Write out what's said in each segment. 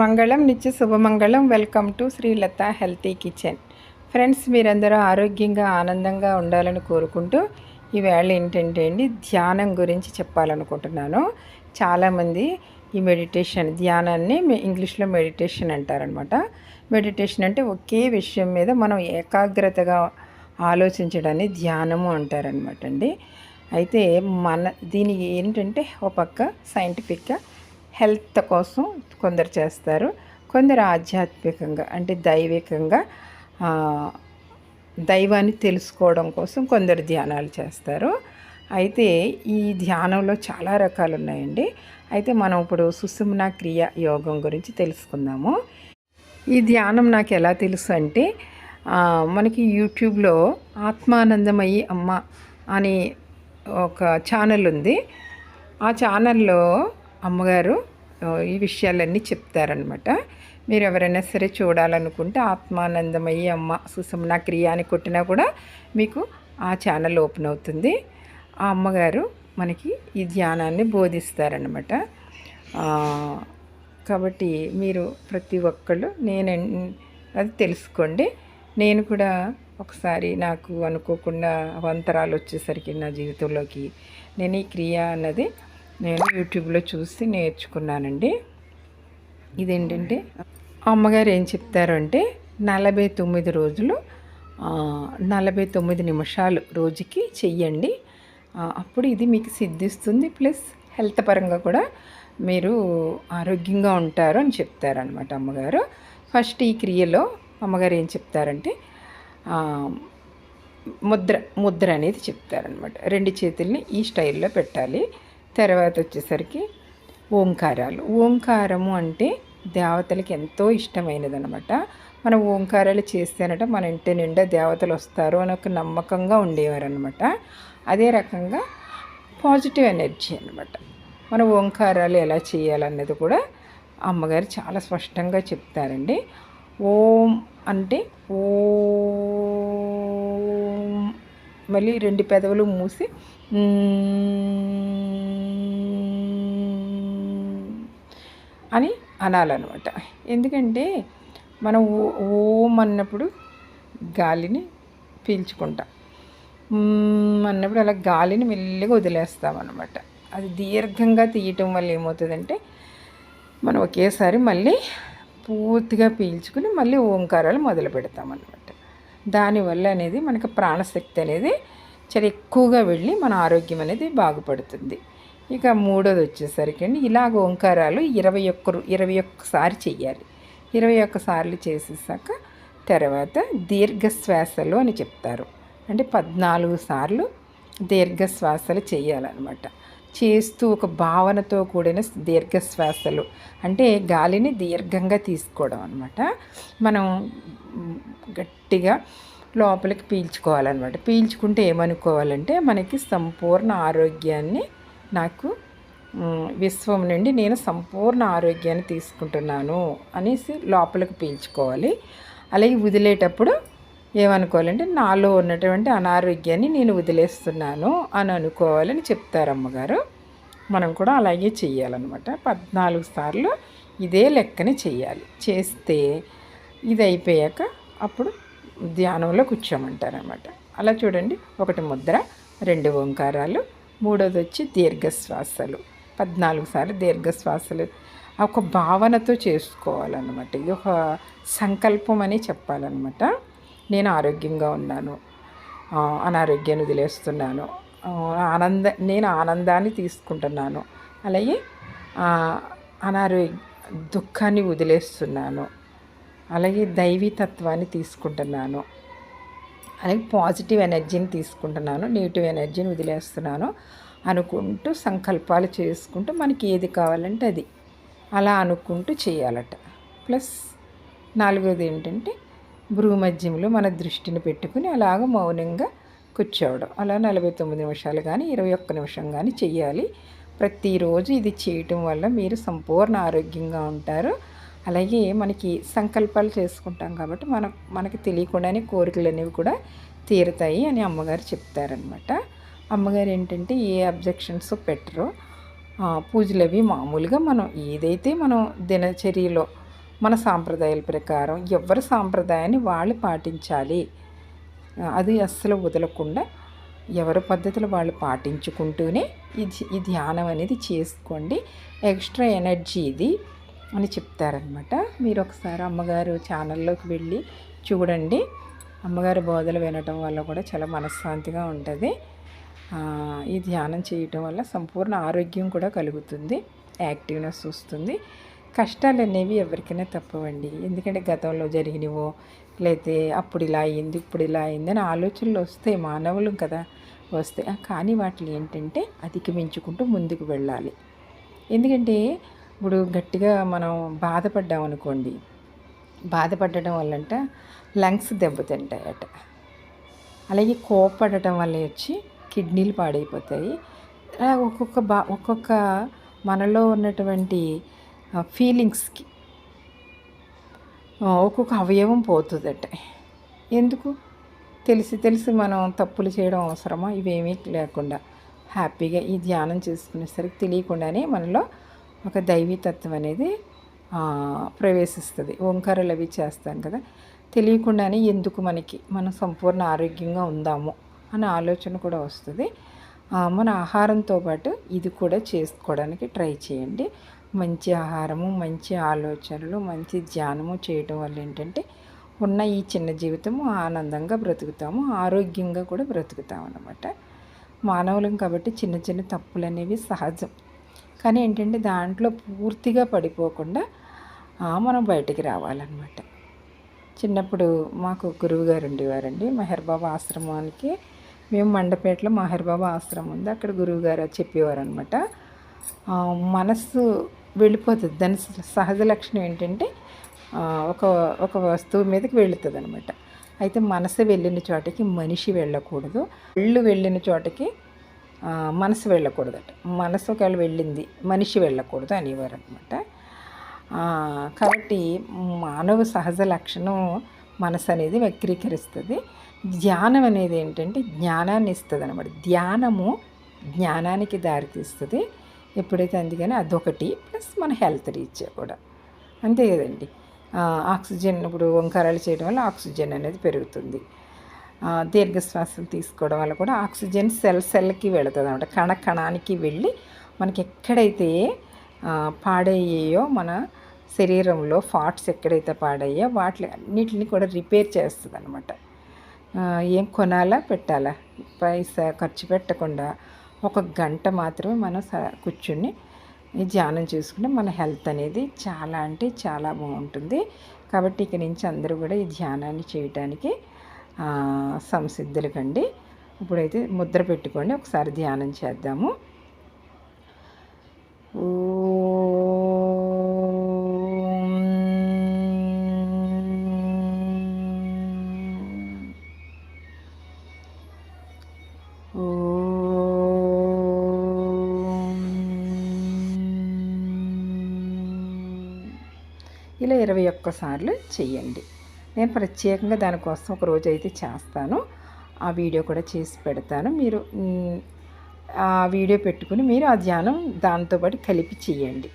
మంగళం నిత్య శుభమంగళం. Welcome to Srilatha healthy kitchen. Friends మీరందరూ ఆరోగ్యంగా ఆనందంగా ఉండాలని కోరుకుంటూ ఈవేళ ఏంటంటే అండి ధ్యానం గురించి చెప్పాలనుకుంటున్నాను. చాలామంది ఈ మెడిటేషన్ ధ్యానాన్ని ఇంగ్లీష్లో మెడిటేషన్ అంటారనమాట. మెడిటేషన్ అంటే ఒకే విషయం మీద మనం ఏకాగ్రతగా ఆలోచించడాన్ని ధ్యానము అంటారనమాట అండి. అయితే మన దీనికి ఏంటంటే ఒక పక్క సైంటిఫిక్గా హెల్త్ కోసం కొందరు చేస్తారు. కొందరు ఆధ్యాత్మికంగా అంటే దైవికంగా దైవాన్ని తెలుసుకోవడం కోసం కొందరు ధ్యానాలు చేస్తారు. అయితే ఈ ధ్యానంలో చాలా రకాలు ఉన్నాయండి. అయితే మనం ఇప్పుడు సుసుమ్న క్రియ యోగం గురించి తెలుసుకుందాము. ఈ ధ్యానం నాకు ఎలా తెలుసు అంటే మనకి యూట్యూబ్లో ఆత్మానందమయ్యి అమ్మ అని ఒక ఛానల్ ఉంది. ఆ ఛానల్లో అమ్మగారు ఈ విషయాలన్నీ చెప్తారనమాట మీరు ఎవరైనా సరే చూడాలనుకుంటే ఆత్మానందమయ్యి అమ్మ సుసమన క్రియ అని కొట్టినా కూడా మీకు ఆ ఛానల్ ఓపెన్ అవుతుంది. ఆ అమ్మగారు మనకి ఈ ధ్యానాన్ని బోధిస్తారనమాట కాబట్టి మీరు ప్రతి ఒక్కళ్ళు నేను అది తెలుసుకోండి. నేను కూడా ఒకసారి నాకు అనుకోకుండా అవంతరాలు వచ్చేసరికి నా జీవితంలోకి నేను ఈ క్రియ అన్నది నేను యూట్యూబ్లో చూసి నేర్చుకున్నానండి. ఇదేంటంటే అమ్మగారు ఏం చెప్తారు అంటే నలభై తొమ్మిది రోజులు నలభై తొమ్మిది నిమిషాలు రోజుకి చెయ్యండి. అప్పుడు ఇది మీకు సిద్ధిస్తుంది ప్లస్ హెల్త్ పరంగా కూడా మీరు ఆరోగ్యంగా ఉంటారు అని చెప్తారనమాట అమ్మగారు. ఫస్ట్ ఈ క్రియలో అమ్మగారు ఏం చెప్తారంటే ముద్ర ముద్ర అనేది చెప్తారనమాట రెండు చేతుల్ని ఈ స్టైల్లో పెట్టాలి. తర్వాత వచ్చేసరికి ఓంకారాలు. ఓంకారము అంటే దేవతలకి ఎంతో ఇష్టమైనది అనమాట మనం ఓంకారాలు చేస్తేనట మన ఇంటి నిండా దేవతలు వస్తారు అని ఒక నమ్మకంగా ఉండేవారు అనమాట అదే రకంగా పాజిటివ్ ఎనర్జీ అనమాట మన ఓంకారాలు ఎలా చేయాలన్నది కూడా అమ్మగారు చాలా స్పష్టంగా చెప్తారండి. ఓం అంటే ఓం. మళ్ళీ రెండు పెదవులు మూసి అని అనాలన్నమాట. ఎందుకంటే మనం ఓం అన్నప్పుడు గాలిని పీల్చుకుంటాం. అన్నప్పుడు అలా గాలిని మెల్లిగా వదిలేస్తాం అనమాట అది దీర్ఘంగా తీయటం వల్ల ఏమవుతుందంటే మనం ఒకేసారి మళ్ళీ పూర్తిగా పీల్చుకుని మళ్ళీ ఓంకారాలు మొదలు పెడతాం అనమాట దానివల్ల అనేది మనకి ప్రాణశక్తి అనేది చాలా ఎక్కువగా వెళ్ళి మన ఆరోగ్యం అనేది బాగుపడుతుంది. ఇక మూడోది వచ్చేసరికి అండి ఇలాగ ఓంకారాలు ఇరవై ఒక్క ఇరవై ఒక్కసారి చెయ్యాలి. ఇరవై ఒక్కసార్లు చేసేసాక తర్వాత దీర్ఘశ్వాసలు అని చెప్తారు. అంటే పద్నాలుగు సార్లు దీర్ఘశ్వాసలు చేయాలన్నమాట. చేస్తూ ఒక భావనతో కూడిన దీర్ఘశ్వాసలు అంటే గాలిని దీర్ఘంగా తీసుకోవడం అనమాట మనం గట్టిగా లోపలికి పీల్చుకోవాలన్నమాట. పీల్చుకుంటే ఏమనుకోవాలంటే మనకి సంపూర్ణ ఆరోగ్యాన్ని నాకు విశ్వం నుండి నేను సంపూర్ణ ఆరోగ్యాన్ని తీసుకుంటున్నాను అనేసి లోపలికి పీల్చుకోవాలి. అలాగే వదిలేటప్పుడు ఏమనుకోవాలంటే నాలో ఉన్నటువంటి అనారోగ్యాన్ని నేను వదిలేస్తున్నాను అని అనుకోవాలని చెప్తారు అమ్మగారు. మనం కూడా అలాగే చేయాలన్నమాట పద్నాలుగు సార్లు ఇదే లెక్కని చేయాలి చేస్తే ఇది అయిపోయాక అప్పుడు ధ్యానంలో కూర్చోమంటారనమాట అలా చూడండి ఒకటి ముద్ర రెండు ఓంకారాలు మూడోది వచ్చి దీర్ఘశ్వాసలు. పద్నాలుగు సార్లు దీర్ఘశ్వాసలు. ఒక భావనతో చేసుకోవాలన్నమాట. ఇది ఒక సంకల్పం అని చెప్పాలన్నమాట. నేను ఆరోగ్యంగా ఉన్నాను. అనారోగ్యాన్ని వదిలేస్తున్నాను. ఆనంద నేను ఆనందాన్ని తీసుకుంటున్నాను. అలాగే అనారోగ్య దుఃఖాన్ని వదిలేస్తున్నాను. అలాగే దైవీతత్వాన్ని తీసుకుంటున్నాను. అలాగే పాజిటివ్ ఎనర్జీని తీసుకుంటున్నాను నెగిటివ్ ఎనర్జీని వదిలేస్తున్నాను అనుకుంటూ సంకల్పాలు చేసుకుంటూ మనకి ఏది కావాలంటే అది అలా అనుకుంటూ చేయాలట. ప్లస్ నాలుగోది ఏంటంటే భ్రూమధ్యంలో మన దృష్టిని పెట్టుకుని అలాగ మౌనంగా కూర్చోవడం. అలా నలభై తొమ్మిది నిమిషాలు కానీ ఇరవై ఒక్క నిమిషం కానీ చెయ్యాలి. ప్రతిరోజు ఇది చేయటం వల్ల మీరు సంపూర్ణ ఆరోగ్యంగా ఉంటారు. అలాగే మనకి సంకల్పాలు చేసుకుంటాం కాబట్టి మన మనకి తెలియకుండానే కోరికలు అనేవి కూడా తీరుతాయి అని అమ్మగారు చెప్తారనమాట. అమ్మగారు ఏంటంటే ఏ అబ్జెక్షన్స్ పెట్టరు. పూజలు అవి మామూలుగా మనం ఏదైతే మనం దినచర్యలో మన సాంప్రదాయాల ప్రకారం ఎవరి సాంప్రదాయాన్ని వాళ్ళు పాటించాలి అది అస్సలు వదలకుండా ఎవరి పద్ధతులు వాళ్ళు పాటించుకుంటూనే ఈ ధ్యానం అనేది చేసుకోండి. ఎక్స్ట్రా ఎనర్జీ ఇది. అని చెప్తారనమాట మీరు ఒకసారి అమ్మగారు ఛానల్లోకి వెళ్ళి చూడండి. అమ్మగారి బోధలు వినటం వల్ల కూడా చాలా మనశ్శాంతిగా ఉంటుంది. ఈ ధ్యానం చేయటం వల్ల సంపూర్ణ ఆరోగ్యం కూడా కలుగుతుంది. యాక్టివ్నెస్ వస్తుంది. కష్టాలు అనేవి ఎవరికైనా తప్పవండి. ఎందుకంటే గతంలో జరిగినవో లేతే అప్పుడు ఇలా అయింది ఇప్పుడు ఇలా అయింది అని ఆలోచనలు వస్తాయి మానవులు కదా వస్తాయి కానీ వాటిని ఏంటంటే అధిగమించుకుంటూ ముందుకు వెళ్ళాలి. ఎందుకంటే ఇప్పుడు గట్టిగా మనం బాధపడ్డాం అనుకోండి బాధపడటం వల్లంట లంగ్స్ దెబ్బతింటాయట అలాగే కోపడటం వల్ల వచ్చి కిడ్నీలు పాడైపోతాయి. ఒక్కొక్క బా ఒక్కొక్క మనలో ఉన్నటువంటి ఫీలింగ్స్కి ఒక్కొక్క అవయవం పోతుందట. ఎందుకు? తెలిసి తెలిసి మనం తప్పులు చేయడం అవసరమా? ఇవేమీ లేకుండా హ్యాపీగా ఈ ధ్యానం చేసుకునేసరికి తెలియకుండానే మనలో ఒక దైవీతత్వం అనేది ప్రవేశిస్తుంది. ఓంకారాలు అవి చేస్తాం కదా. తెలియకుండానే ఎందుకు మనకి మనం సంపూర్ణ ఆరోగ్యంగా ఉందాము అనే ఆలోచన కూడా వస్తుంది. మన ఆహారంతో పాటు ఇది కూడా చేసుకోవడానికి ట్రై చేయండి. మంచి ఆహారము మంచి ఆలోచనలు మంచి ధ్యానము చేయడం వల్ల ఏంటంటే ఉన్న ఈ చిన్న జీవితము ఆనందంగా బ్రతుకుతాము ఆరోగ్యంగా కూడా బ్రతుకుతాము అనమాట మానవులం కాబట్టి చిన్న చిన్న తప్పులు అనేవి సహజం. కానీ ఏంటంటే దాంట్లో పూర్తిగా పడిపోకుండా మనం బయటికి రావాలన్నమాట. చిన్నప్పుడు మాకు గురువుగారు ఉండేవారండి. మెహర్బాబా ఆశ్రమానికి మేము మండపేటలో మహర్బాబా ఆశ్రమం ఉంది. అక్కడ గురువుగారు చెప్పేవారు అనమాట మనస్సు వెళ్ళిపోతుంది. దాని సహజ లక్షణం ఏంటంటే ఒక ఒక వస్తువు మీదకి వెళుతుంది అనమాట అయితే మనసు వెళ్ళిన చోటకి మనిషి వెళ్ళకూడదు. ఇళ్ళు వెళ్ళిన చోటకి మనసు వెళ్ళకూడదట. మనసు ఒకవేళ వెళ్ళింది మనిషి వెళ్ళకూడదు అనేవారు అనమాట కాబట్టి మానవ సహజ లక్షణం మనసు అనేది వక్రీకరిస్తుంది ధ్యానం అనేది ఏంటంటే జ్ఞానాన్ని ఇస్తుంది అనమాట ధ్యానము జ్ఞానానికి దారితీస్తుంది. ఎప్పుడైతే అందుకని అదొకటి ప్లస్ మన హెల్త్ రీచ్ కూడా. అంతే కదండి. ఆక్సిజన్ ఇప్పుడు ఓంకారాలు చేయడం వల్ల ఆక్సిజన్ అనేది పెరుగుతుంది. దీర్ఘశ్వాసం తీసుకోవడం వల్ల కూడా ఆక్సిజన్ సెల్ సెల్కి వెళుతుంది అనమాట కణ కణానికి వెళ్ళి మనకి ఎక్కడైతే పాడయ్యాయో మన శరీరంలో ఫాట్స్ ఎక్కడైతే పాడయ్యో వాటి అన్నిటిని కూడా రిపేర్ చేస్తుంది అనమాట ఏం కొనాలా పెట్టాలా? పైసా ఖర్చు పెట్టకుండా ఒక గంట మాత్రమే మనం కూర్చుని ధ్యానం చేసుకుంటే మన హెల్త్ అనేది చాలా అంటే చాలా బాగుంటుంది. కాబట్టి ఇక నుంచి అందరూ కూడా ఈ ధ్యానాన్ని చేయడానికి సంసిద్ధులకండి. ఇప్పుడైతే ముద్ర పెట్టుకోండి ఒకసారి ధ్యానం చేద్దాము. ఓ. ఇలా ఇరవై ఒక్కసార్లు చెయ్యండి. నేను ప్రత్యేకంగా దానికోసం ఒక రోజు అయితే చేస్తాను. ఆ వీడియో కూడా చేసి పెడతాను. మీరు ఆ వీడియో పెట్టుకుని మీరు ఆ ధ్యానం దాంతోపాటు కలిపి చేయండి.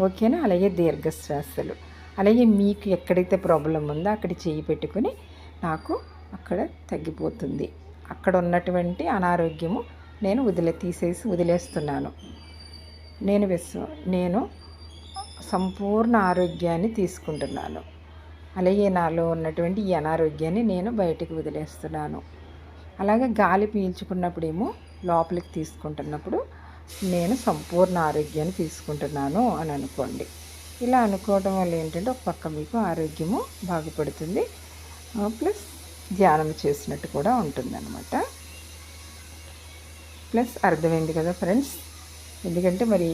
ఓకేనా? అలాగే దీర్ఘశ్వాసలు. అలాగే మీకు ఎక్కడైతే ప్రాబ్లం ఉందో అక్కడ చేయి పెట్టుకుని నాకు అక్కడ తగ్గిపోతుంది. అక్కడ ఉన్నటువంటి అనారోగ్యము నేను వదిలే తీసేసి వదిలేస్తున్నాను. నేను విశ్వ నేను సంపూర్ణ ఆరోగ్యాన్ని తీసుకుంటున్నాను. అలాగే నాలో ఉన్నటువంటి ఈ అనారోగ్యాన్ని నేను బయటకు వదిలేస్తున్నాను. అలాగే గాలి పీల్చుకున్నప్పుడేమో లోపలికి తీసుకుంటున్నప్పుడు నేను సంపూర్ణ ఆరోగ్యాన్ని తీసుకుంటున్నాను అని అనుకోండి. ఇలా అనుకోవడం వల్ల ఏంటంటే ఒక పక్క మీకు ఆరోగ్యము బాగుపడుతుంది. ప్లస్ ధ్యానం చేసినట్టు కూడా ఉంటుందన్నమాట. ప్లస్ అర్థమైంది కదా ఫ్రెండ్స్? ఎందుకంటే మరి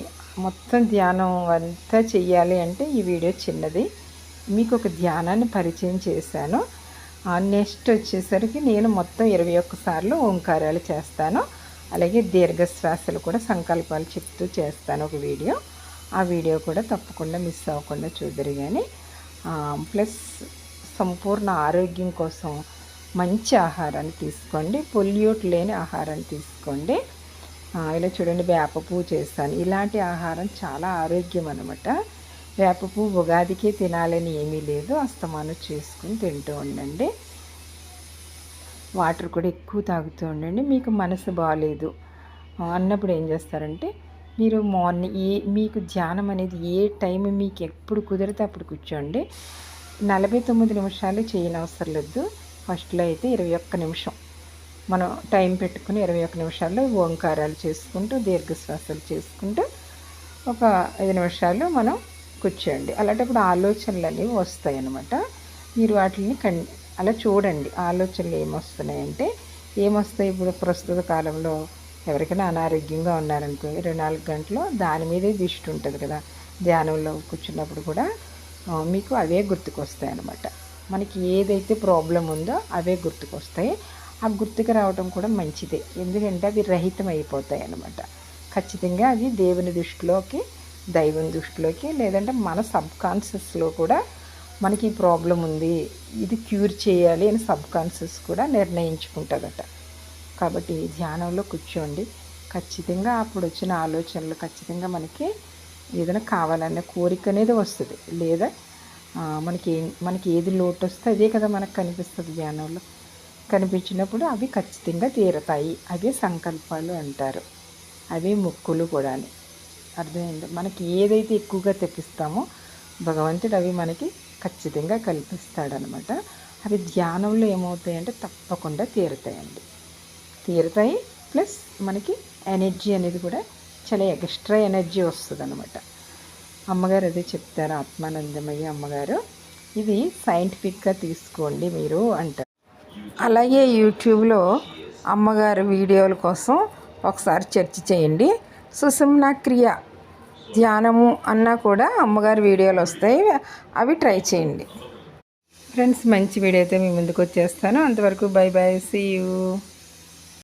మొత్తం ధ్యానం అంతా చెయ్యాలి అంటే ఈ వీడియో చిన్నది. మీకు ఒక ధ్యానాన్ని పరిచయం చేశాను. నెక్స్ట్ వచ్చేసరికి నేను మొత్తం ఇరవై ఒక్కసార్లు ఓంకారాలు చేస్తాను. అలాగే దీర్ఘశ్వాసలు కూడా సంకల్పాలు చెప్తూ చేస్తాను ఒక వీడియో. ఆ వీడియో కూడా తప్పకుండా మిస్ అవ్వకుండా చూద్దరు కానీ ప్లస్ సంపూర్ణ ఆరోగ్యం కోసం మంచి ఆహారాన్ని తీసుకోండి. పొల్యూట్ లేని ఆహారాన్ని తీసుకోండి. ఇలా చూడండి వేప పువ్వు చేస్తాను. ఇలాంటి ఆహారం చాలా ఆరోగ్యం అనమాట వేప పువ్వు ఉగాదికే తినాలని ఏమీ లేదు. అస్తమానం చేసుకుని తింటూ ఉండండి. వాటర్ కూడా ఎక్కువ తాగుతూ ఉండండి. మీకు మనసు బాగాలేదు అన్నప్పుడు ఏం చేస్తారంటే మీరు మార్నింగ్ ఏ మీకు ధ్యానం అనేది ఏ టైం మీకు ఎప్పుడు కుదిరితే అప్పుడు కూర్చోండి. నలభై తొమ్మిది నిమిషాలు చేయనవసరం లేదు. ఫస్ట్లో అయితే ఇరవై ఒక్క నిమిషం. మనం టైం పెట్టుకుని ఇరవై ఒక్క నిమిషాల్లో ఓంకారాలు చేసుకుంటూ దీర్ఘశ్వాసాలు చేసుకుంటూ ఒక ఐదు నిమిషాలు మనం కూర్చోండి అలాంటప్పుడు ఆలోచనలు అనేవి వస్తాయి అన్నమాట మీరు వాటిని కన్ అలా చూడండి. ఆలోచనలు ఏమొస్తున్నాయంటే ఏమొస్తాయి ఇప్పుడు ప్రస్తుత కాలంలో? ఎవరికైనా అనారోగ్యంగా ఉన్నారనుకో ఇరవై నాలుగు గంటలు దాని మీదే దిష్టి ఉంటుంది కదా. ధ్యానంలో కూర్చున్నప్పుడు కూడా మీకు అవే గుర్తుకొస్తాయి అన్నమాట మనకి ఏదైతే ప్రాబ్లం ఉందో అవే గుర్తుకొస్తాయి. ఆ గుర్తుకు రావడం కూడా మంచిదే. ఎందుకంటే అవి రహితం అయిపోతాయి అన్నమాట ఖచ్చితంగా అది దేవుని దృష్టిలోకి దైవం దృష్టిలోకి లేదంటే మన సబ్ కాన్షియస్లో కూడా మనకి ఈ ప్రాబ్లం ఉంది ఇది క్యూర్ చేయాలి అని సబ్ కాన్షియస్ కూడా నిర్ణయించుకుంటుందట. కాబట్టి ధ్యానంలో కూర్చోండి. ఖచ్చితంగా అప్పుడు వచ్చిన ఆలోచనలు ఖచ్చితంగా మనకి ఏదైనా కావాలనే కోరిక అనేది వస్తుంది. లేదా మనకి మనకి ఏది లోటు వస్తే అదే కదా మనకు కనిపిస్తుంది ధ్యానంలో. కనిపించినప్పుడు అవి ఖచ్చితంగా తీరతాయి. అవే సంకల్పాలు అంటారు. అవే ముక్కులు కూడా అర్థమైంది. మనకి ఏదైతే ఎక్కువగా తెప్పిస్తామో భగవంతుడు అవి మనకి ఖచ్చితంగా కల్పిస్తాడనమాట. అవి ధ్యానంలో ఏమవుతాయంటే తప్పకుండా తీరుతాయండి. తీరుతాయి ప్లస్ మనకి ఎనర్జీ అనేది కూడా చాలా ఎక్స్ట్రా ఎనర్జీ వస్తుంది అనమాట అమ్మగారు అదే చెప్తారు ఆత్మానందమయ్య అమ్మగారు. ఇది సైంటిఫిక్గా తీసుకోండి మీరు అంటారు అలాగే యూట్యూబ్లో అమ్మగారు వీడియోల కోసం ఒకసారి చర్చ చేయండి. సుషుమ్న క్రియ ధ్యానము అన్నా కూడా అమ్మగారి వీడియోలు వస్తాయి. అవి ట్రై చేయండి. ఫ్రెండ్స్ మంచి వీడియో అయితే మీ ముందుకు వచ్చేస్తాను. అంతవరకు బై బై సీ యూ